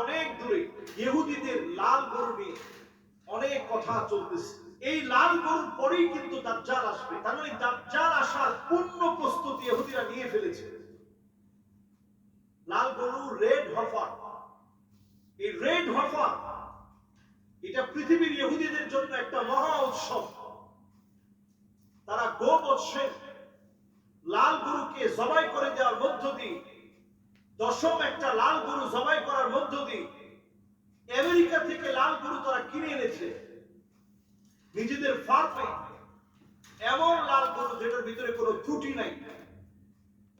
অনেক দূরে ইহুদিদের লাল গরু নিয়ে অনেক কথা চলতেছে। এই লাল গরুর পরেই কিন্তু দাজ্জাল আসবে। তার মানে দাজ্জাল আসার পূর্ণ প্রস্তুতি ইহুদিরা নিয়ে ফেলেছে। লাল গরু, রেড হফার। এই রেড হফার, এটা পৃথিবীর ইহুদিদের জন্য একটা মহা উৎসব। তারা গো বৎসের লাল গরুকে জবাই করে দেওয়ার মধ্য দিয়ে দশম একটা লাল গরু জবাই করার মধ্য দিয়ে আমেরিকা থেকে লাল গরু তারা কিনে এনেছে। নিজেদের ফার্মে এমন লাল গরু যেটার ভিতরে কোনো ত্রুটি নাই।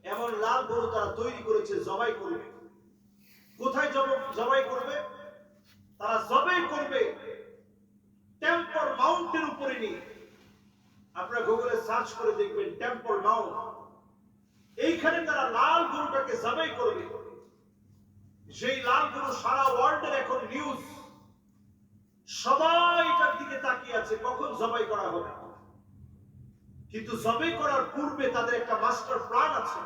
এমন লাল গরু তারা তৈরি করেছে, জবাই করবে। কোথায় জব- জবাই করবে? তারা জবাই করবে টেম্পল মাউন্টের উপরে নিয়ে। আপনারা গুগলে সার্চ করে দেখবেন টেম্পল মাউন্ট। এইখানে তারা লাল গরুটাকে জবাই করবে। সেই লাল গরু সারা ওয়ার্ল্ডের এখন নিউজ সবাই এটার দিকে তাকিয়ে আছে, কখন জবাই করা হবে? কিন্তু জবাই করার পূর্বে তাদের একটা মাস্টার প্ল্যান আছে।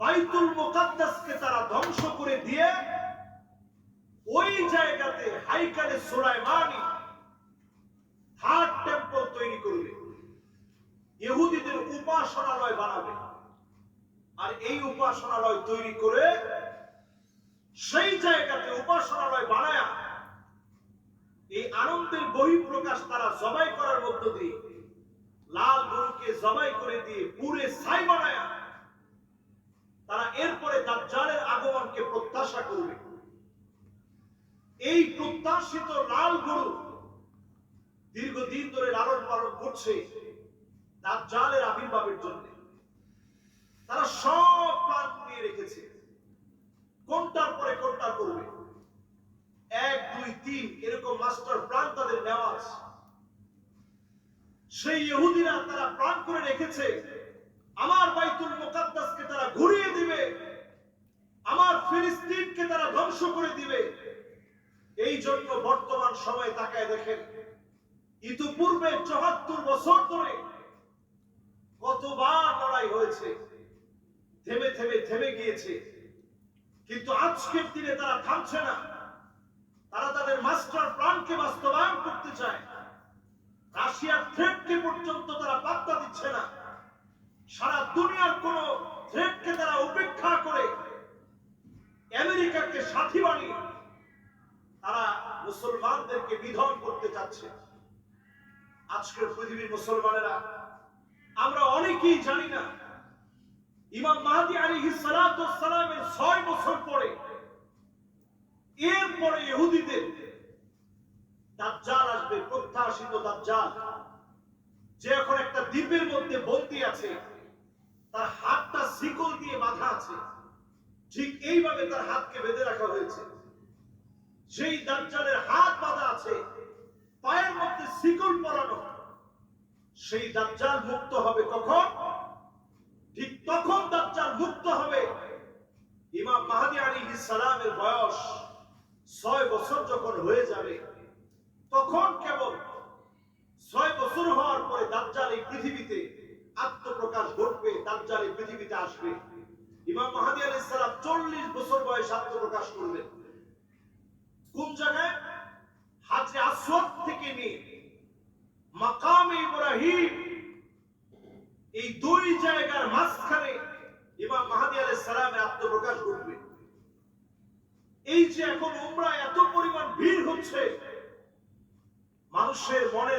বাইতুল মুকাদ্দাসকে তারা ধ্বংস করে দিয়ে ওই জায়গাতে হাইকালে সুলাইমানি থার্ড টেম্পল তৈরি করবে ইহুদিদের উপাসনালয় বানাবে। আর এই উপাসনালয় তৈরি করে সেই জায়গাতে উপাসনালয় বানায়া এই আনন্দের বহিঃপ্রকাশ তারা জবাই করার মধ্য দিয়ে লাল গরুকে জবাই করে দিয়ে পুরে ছাই বানায়া তারা এরপরে দাজ্জালের আগমনকে প্রত্যাশা করবে। এই প্রত্যাশিত লাল গরু দীর্ঘদিন ধরে লালন পালন করছে। দাজ্জালের আবির্ভাবের জন্য। তারা সব প্ল্যান নিয়ে রেখেছে। কোনটার পরে কোনটা করবে এক, দুই, তিন, এরকম মাস্টার প্ল্যান তাদের নেওয়া আছে। সেই ইহুদিরা তারা প্ল্যান করে রেখেছে। আমার বাইতুল মুকাদ্দাসকে তারা ঘুরিয়ে দিবে। আমার ফিলিস্তিনকে তারা ধ্বংস করে দিবে। এই জন্য বর্তমান সময় তাকায় দেখেন, ইতিপূর্বে চুয়াত্তর বছর ধরে কতবার লড়াই হয়েছে। থেমে থেমে থেমে গিয়েছে। কিন্তু আজকের দিনে তারা থামছে না। তারা তাদের মাস্টার প্ল্যানকে বাস্তবায়ন করতে চায়। রাশিয়ার থ্রেটকে পর্যন্ত তারা পাত্তা দিচ্ছে না। সারা দুনিয়ার কোন থ্রেটকে তারা উপেক্ষা করে আমেরিকাকে সাথী বানিয়ে তারা মুসলমানদেরকে বিধন করতে চাচ্ছে। আজকের পৃথিবীর মুসলমানেরা আমরা অনেকেই জানি না। ইমাম মাহাদি আলী সালামের ছয় বছর পরে, এরপরে ইহুদিদের দাজ্জাল আসবে, প্রত্যাশিত দাজ্জাল। যে এখন একটা দ্বীপের মধ্যে বন্দী আছে, তার হাতটা শিকল দিয়ে বাঁধা আছে। ঠিক এইভাবে তার হাতকে বেঁধে রাখা হয়েছে। সেই দাজ্জালের হাত বাঁধা আছে, পায়ের মধ্যে শিকল পরানো। সেই দাজ্জাল মুক্ত হবে কখন? ঠিক তখন দাজ্জাল মুক্ত হবে। ইমাম মাহাদি আলাইহিস সালামের বয়স ছয় বছর যখন হয়ে যাবে, তখন কেবল ছয় বছর হওয়ার পরে দাজ্জাল এই পৃথিবীতে আত্মপ্রকাশ ঘটবে, দাজ্জাল এই পৃথিবীতে আসবে। ইমাম মাহাদি আলাইহিস সালাম চল্লিশ বছর বয়সে আত্মপ্রকাশ করবেন কোন জায়গায়? হাজরে আসওয়াদ থেকে নিয়ে মাকামে ইব্রাহিম, এই দুই জায়গার মাঝখানে ইমাম মাহাদি আলাইহিস সালামের আত্মপ্রকাশ করবে এই যে এখন উমরা এত পরিমাণ ভিড় হচ্ছে, মানুষের মনে